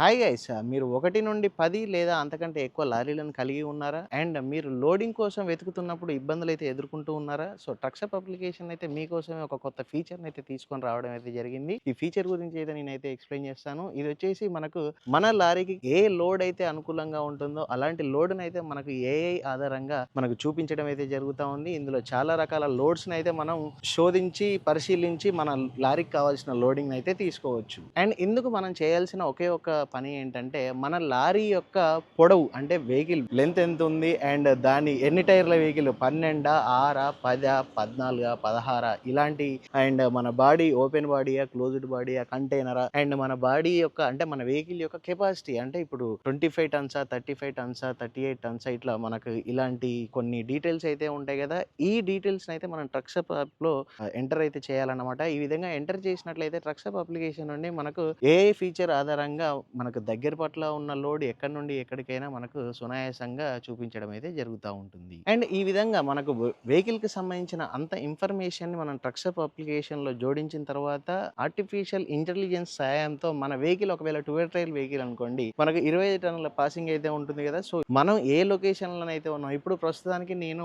Hi guys. మీరు ఒకటి నుండి పది లేదా అంతకంటే ఎక్కువ లారీలను కలిగి ఉన్నారా? అండ్ మీరు లోడింగ్ కోసం వెతుకుతున్నప్పుడు ఇబ్బందులు అయితే ఎదుర్కొంటూ ఉన్నారా? సో ట్రక్సప్ అప్లికేషన్ అయితే మీకోసమే ఒక కొత్త ఫీచర్ అయితే తీసుకొని రావడం అయితే జరిగింది. ఈ ఫీచర్ గురించి అయితే నేనైతే ఎక్స్ప్లెయిన్ చేస్తాను. ఇది వచ్చేసి మనకు మన లారీకి ఏ లోడ్ అయితే అనుకూలంగా ఉంటుందో అలాంటి లోడ్ని అయితే మనకు ఏఐ ఆధారంగా మనకు చూపించడం అయితే జరుగుతూ ఉంది. ఇందులో చాలా రకాల లోడ్స్ని అయితే మనం శోధించి పరిశీలించి మన లారీకి కావాల్సిన లోడింగ్ అయితే తీసుకోవచ్చు. అండ్ ఇందుకు మనం చేయాల్సిన ఒకే ఒక పని ఏంటంటే మన లారీ యొక్క పొడవు అంటే వెహికల్ లెంత్ ఎంత ఉంది అండ్ దాని ఎన్ని టైర్ల వెహికల్? పన్నెండా ఆరా పద పద్నాలుగా పదహారా? ఇలాంటి అండ్ మన బాడీ ఓపెన్ బాడీయా క్లోజ్డ్ బాడీయా కంటైనరా? అండ్ మన బాడీ యొక్క అంటే మన వెహికల్ యొక్క కెపాసిటీ అంటే ఇప్పుడు ట్వంటీ ఫైవ్ టన్సా థర్టీ ఫైవ్ టన్సా థర్టీ ఎయిట్ టన్సా ఇట్లా మనకు ఇలాంటి కొన్ని డీటెయిల్స్ అయితే ఉంటాయి కదా. ఈ డీటెయిల్స్ అయితే మనం ట్రక్స్లో ఎంటర్ అయితే చేయాలన్నమాట. ఈ విధంగా ఎంటర్ చేసినట్లయితే ట్రక్స్ అప్లికేషన్ నుండి మనకు ఏ ఫీచర్ ఆధారంగా మనకు దగ్గర పట్ల ఉన్న లోడ్ ఎక్కడి నుండి ఎక్కడికైనా మనకు సునాయాసంగా చూపించడం అయితే జరుగుతూ ఉంటుంది. అండ్ ఈ విధంగా మనకు వెహికల్కి సంబంధించిన అంత ఇన్ఫర్మేషన్ మనం ట్రక్సప్ అప్లికేషన్లో జోడించిన తర్వాత ఆర్టిఫిషియల్ ఇంటెలిజెన్స్ సాయంతో మన వెహికల్ ఒకవేళ టూర్ ట్రైల్ వెహికల్ అనుకోండి మనకు ఇరవై ఐదు టన్నుల పాసింగ్ అయితే ఉంటుంది కదా. సో మనం ఏ లొకేషన్లో అయితే ఉన్నాం ఇప్పుడు ప్రస్తుతానికి నేను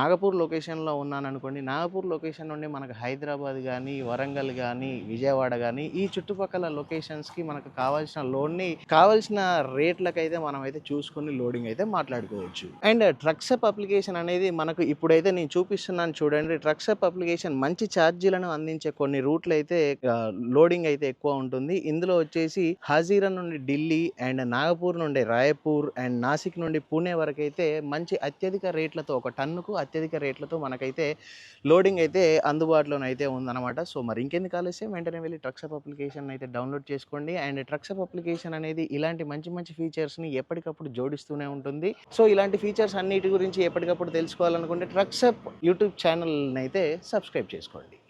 నాగపూర్ లొకేషన్లో ఉన్నాను అనుకోండి నాగపూర్ లొకేషన్ నుండి మనకు హైదరాబాద్ కానీ వరంగల్ కానీ విజయవాడ కానీ ఈ చుట్టుపక్కల లొకేషన్స్కి మనకు కావాల్సిన కొన్ని కావాల్సిన రేట్లకైతే మనం అయితే చూసుకొని లోడింగ్ అయితే మాట్లాడుకోవచ్చు. అండ్ ట్రక్సప్ అప్లికేషన్ అనేది మనకు ఇప్పుడైతే నేను చూపిస్తున్నాను చూడండి. ట్రక్సప్ అప్లికేషన్ మంచి ఛార్జీలను అందించే కొన్ని రూట్లు అయితే లోడింగ్ అయితే ఎక్కువ ఉంటుంది. ఇందులో వచ్చేసి హాజీరా నుండి ఢిల్లీ అండ్ నాగపూర్ నుండి రాయపూర్ అండ్ నాసిక్ నుండి పూణే వరకు అయితే మంచి అత్యధిక రేట్లతో ఒక టన్నుకు అత్యధిక రేట్లతో మనకైతే లోడింగ్ అయితే అందుబాటులోనైతే ఉందన్నమాట. సో మరి ఇంకెందుకు ఆలస్యం? వెంటనే వెళ్ళి ట్రక్సప్ అప్లికేషన్ అయితే డౌన్లోడ్ చేసుకోండి. అండ్ ట్రక్సప్ అప్లికేషన్ అనేది ఇలాంటి మంచి మంచి ఫీచర్స్ని ఎప్పటికప్పుడు జోడిస్తూనే ఉంటుంది. సో ఇలాంటి ఫీచర్స్ అన్నిటి గురించి ఎప్పటికప్పుడు తెలుసుకోవాలనుకుంటే ట్రక్సప్ యూట్యూబ్ ఛానల్ని అయితే సబ్స్క్రైబ్ చేసుకోండి.